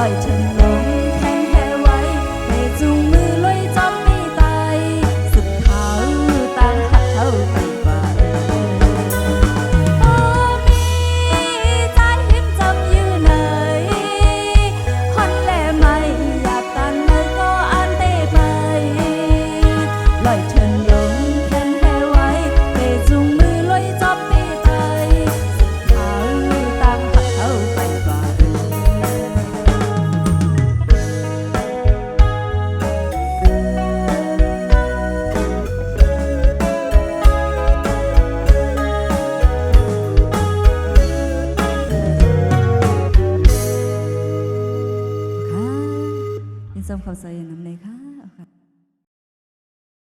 Leuten เสริมเขาใส่น้ำเลยค่ะ